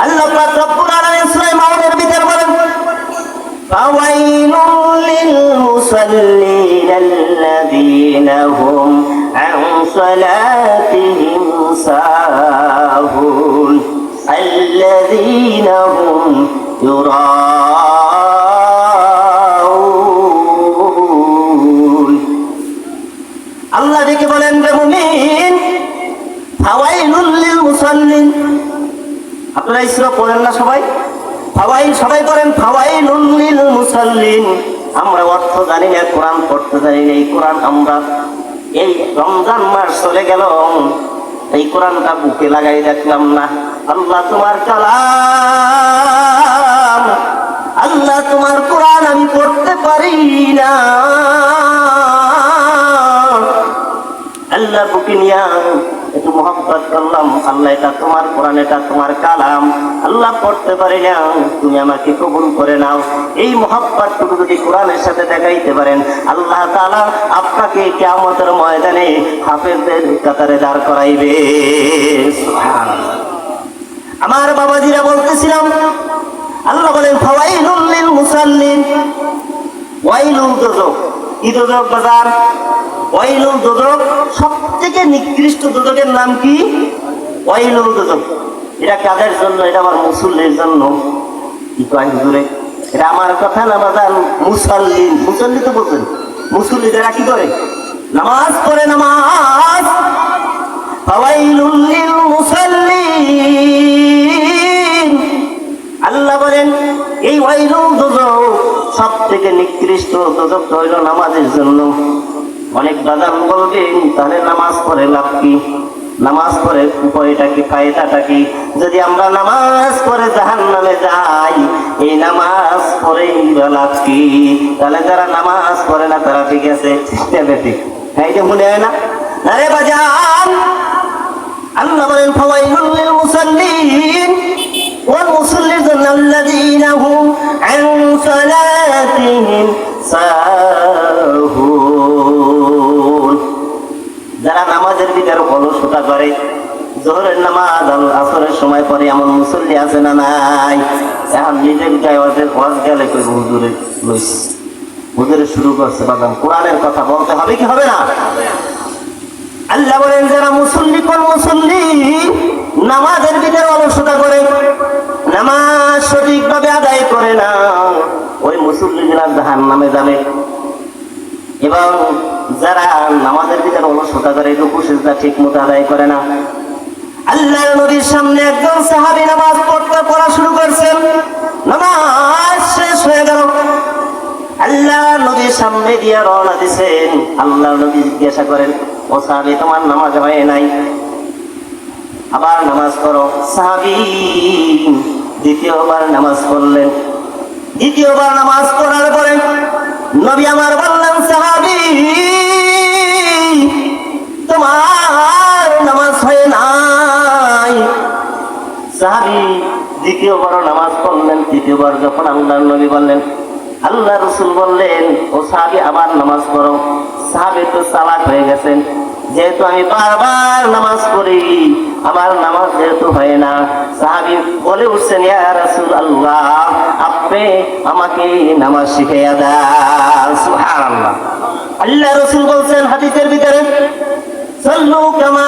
আল্লাহ পাক রব্বুল আলামিন সূরা মাউনের ভিতর বলেন ফাওয়াইলুল লিল মুসাল্লিন আল্লাযীনা হুম আন দেখে বলেন আপনারা ইসরা পড়েন না সবাই? ফাওয়াইল, সবাই পড়েন ফাওয়াইলুল লিল মুসাল্লিন। আমরা অর্থ জানি না, কোরআন পড়তে জানি না, এই কোরআন আমরা এই রমজান মাস চলে গেল। এই কোরআনটা বুকে লাগাই দেখলাম না। আল্লাহ তোমার কালাম। আল্লাহ তোমার কোরআন আমি পড়তে পারি না। আল্লাহ বুকে নিয়া একটু মোহাম্মত করলাম। আল্লাহ, এটা তোমার কোরআন, এটা তোমার কালাম। আল্লাহ পড়তে পারি না, তুমি আমাকে কবুল করে নাও। এই মোহাম্মত টুকু যদি কোরআনের সাথে দেখাইতে পারেন, আল্লাহ তাআলা আপনাকে কেয়ামতের ময়দানে হাফেজদের কাতারে দাঁড় করাইবে। আমার বাবাজিরা বলতেছিলাম, আল্লাহ বলেন, ফাওয়াইলুল লিল মুসাল্লিন। ওয়াইলুল দুজক কি বাজার। ওয়াইলুল দুজক সব থেকে নিকৃষ্ট দুজকের নাম কি? ওয়াইলুল দুজক এটা কাদের জন্য? এটা আমার মুসল্লির জন্য। কি কয় হুজুরে এটা আমার কথা না বাজার মুসল্লি মুসল্লি তো বলছেন। মুসল্লি যারা কি করে। নামাজ পড়ে নামাজ। ফাওয়াইলুল লিল নিকৃষ্ট দুজক হইল নামাজের জন্য, অনেক বাদাম বলবেন তাহলে নামাজ পড়ে লাভ কি? নামাজ পড়ে উপরেটা কি ফায়দাটা কি? যদি আমরা নামাজ পড়ে জাহান নামে যাই, এই নামাজ পড়েই লাভ কি? তাহলে যারা নামাজ পড়ে না, তারা ঠিক আছে ঠিক। হ্যাঁ এটা মনে হয় না? আরে বাজান! আল্লাহ বলেন, ফাওয়াইলুল লিল মুসাল্লিন। অলসতা করে জোহরের নামাজ আসরের সময় পরে এমন মুসল্লি আছে না নাই? এখন নিজের গায়ে ওয়াজ গেলে কই হুজুরে লইস হুজুরে শুরু করছে বাদাম কোরআনের কথা বলতে হবে কি হবে না? আল্লাহ বলেন, যারা মুসল্লি কোন মুসল্লি নামাজের ভিতরে অলসতা করে, নামাজ সঠিকভাবে আদায় করে না, ওই মুসল্লিরা জাহান নামে যাবে। এবং যারা নামাজের ভিতরে অলসতা করে রুকু সিজদা ঠিক মতো আদায় করে না। আল্লাহ নবীর সামনে একজন সাহাবী নামাজ পড়তে পড়া শুরু করছেন। নামাজ শেষ হয়ে গেল। আল্লাহ নবীর সামনে দিয়ে রওনা দিছেন। আল্লাহ নবী জিজ্ঞাসা করেন, ও সাহাবী, তোমার নামাজ হয় নাই? আবার নামাজ পড়ো। সাহাবী দ্বিতীয়বার নামাজ পড়লেন। দ্বিতীয়বার নামাজ পড়ার পরে নবী আমার বললেন সাহাবী দ্বিতীয়বার নামাজ পড়লেন, তৃতীয়বার যখন আল্লাহ নবী বললেন, আল্লাহ রসুল বললেন, ও সাহাবি, আবার নামাজ পড়ো। সাহাবি তো চালাক হয়ে গেছেন। যেহেতু আমি বারবার নামাজ পড়ি, আমার নামাজ যেহেতু হয় না, সাহাবি বলে উঠছেন, ইয়া রাসূল আল্লাহ আপনি আমাকে নামাজ শিখাইয়া দেন। সুবহানাল্লাহ। আল্লাহ রসুল বলছেন হাদিসের ভিতরে, সাল্লু কামা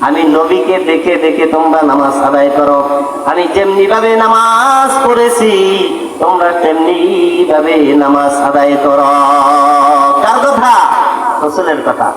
আমি নবীকে দেখে দেখে তোমরা নামাজ আদায় করো। আমি যেমনি ভাবে নামাজ পড়েছি, তোমরা তেমনি ভাবে নামাজ আদায় করো। কার কথা? রসুলের কথা।